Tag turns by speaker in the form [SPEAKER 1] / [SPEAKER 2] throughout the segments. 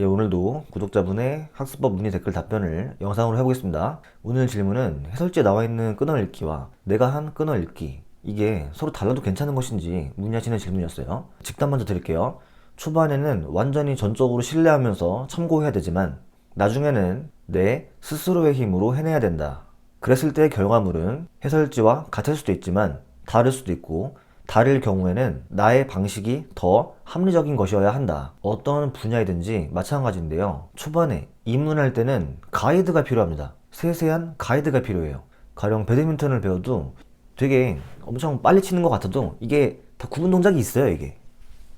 [SPEAKER 1] 예, 오늘도 구독자분의 학습법 문의 댓글 답변을 영상으로 해보겠습니다. 오늘 질문은 해설지에 나와 있는 끊어 읽기와 내가 한 끊어 읽기 이게 서로 달라도 괜찮은 것인지 문의하시는 질문이었어요. 직답 먼저 드릴게요. 초반에는 완전히 전적으로 신뢰하면서 참고해야 되지만 나중에는 내 스스로의 힘으로 해내야 된다. 그랬을 때의 결과물은 해설지와 같을 수도 있지만 다를 수도 있고 다를 경우에는 나의 방식이 더 합리적인 것이어야 한다. 어떤 분야이든지 마찬가지인데요. 초반에 입문할 때는 가이드가 필요합니다. 세세한 가이드가 필요해요. 가령 배드민턴을 배워도 되게 엄청 빨리 치는 것 같아도 이게 다 구분 동작이 있어요, 이게.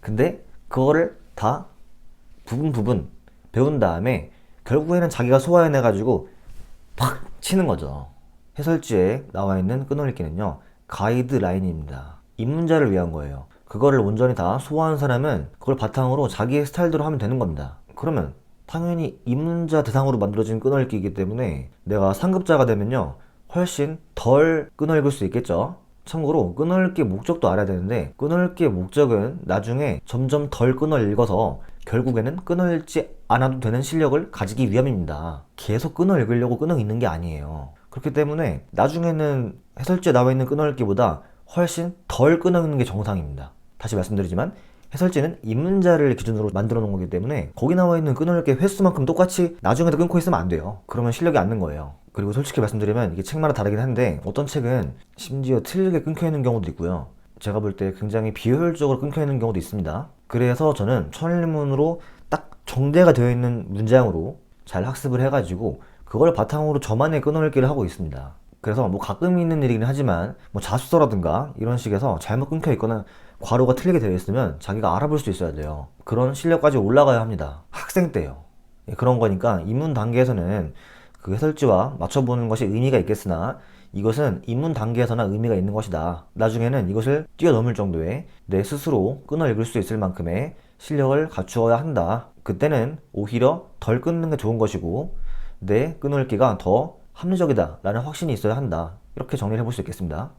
[SPEAKER 1] 근데 그거를 다 부분 부분 배운 다음에 결국에는 자기가 소화해내가지고 팍 치는 거죠. 해설지에 나와 있는 끊어읽기는요, 가이드라인입니다. 입문자를 위한 거예요. 그거를 온전히 다 소화한 사람은 그걸 바탕으로 자기의 스타일대로 하면 되는 겁니다. 그러면 당연히 입문자 대상으로 만들어진 끊어읽기이기 때문에 내가 상급자가 되면요, 훨씬 덜 끊어읽을 수 있겠죠. 참고로 끊어읽기의 목적도 알아야 되는데 끊어읽기의 목적은 나중에 점점 덜 끊어읽어서 결국에는 끊어읽지 않아도 되는 실력을 가지기 위함입니다. 계속 끊어읽으려고 끊어읽는 게 아니에요. 그렇기 때문에 나중에는 해설지에 나와 있는 끊어읽기보다 훨씬 덜 끊어읽는 게 정상입니다. 다시 말씀드리지만 해설지는 입문자를 기준으로 만들어 놓은 거기 때문에 거기 나와 있는 끊어읽기 횟수만큼 똑같이 나중에도 끊고 있으면 안 돼요. 그러면 실력이 안는 거예요. 그리고 솔직히 말씀드리면 이게 책마다 다르긴 한데 어떤 책은 심지어 틀리게 끊겨 있는 경우도 있고요. 제가 볼 때 굉장히 비효율적으로 끊겨 있는 경우도 있습니다. 그래서 저는 천일문으로 딱 정제가 되어 있는 문장으로 잘 학습을 해가지고 그걸 바탕으로 저만의 끊어읽기를 하고 있습니다. 그래서 뭐 가끔 있는 일이긴 하지만 뭐 자수서라든가 이런 식에서 잘못 끊겨 있거나 괄호가 틀리게 되어 있으면 자기가 알아볼 수 있어야 돼요. 그런 실력까지 올라가야 합니다. 학생 때요. 예, 그런 거니까 입문 단계에서는 그 해설지와 맞춰보는 것이 의미가 있겠으나 이것은 입문 단계에서나 의미가 있는 것이다. 나중에는 이것을 뛰어넘을 정도의 내 스스로 끊어 읽을 수 있을 만큼의 실력을 갖추어야 한다. 그때는 오히려 덜 끊는 게 좋은 것이고 내 끊어 읽기가 더 합리적이다 라는 확신이 있어야 한다. 이렇게 정리를 해볼 수 있겠습니다.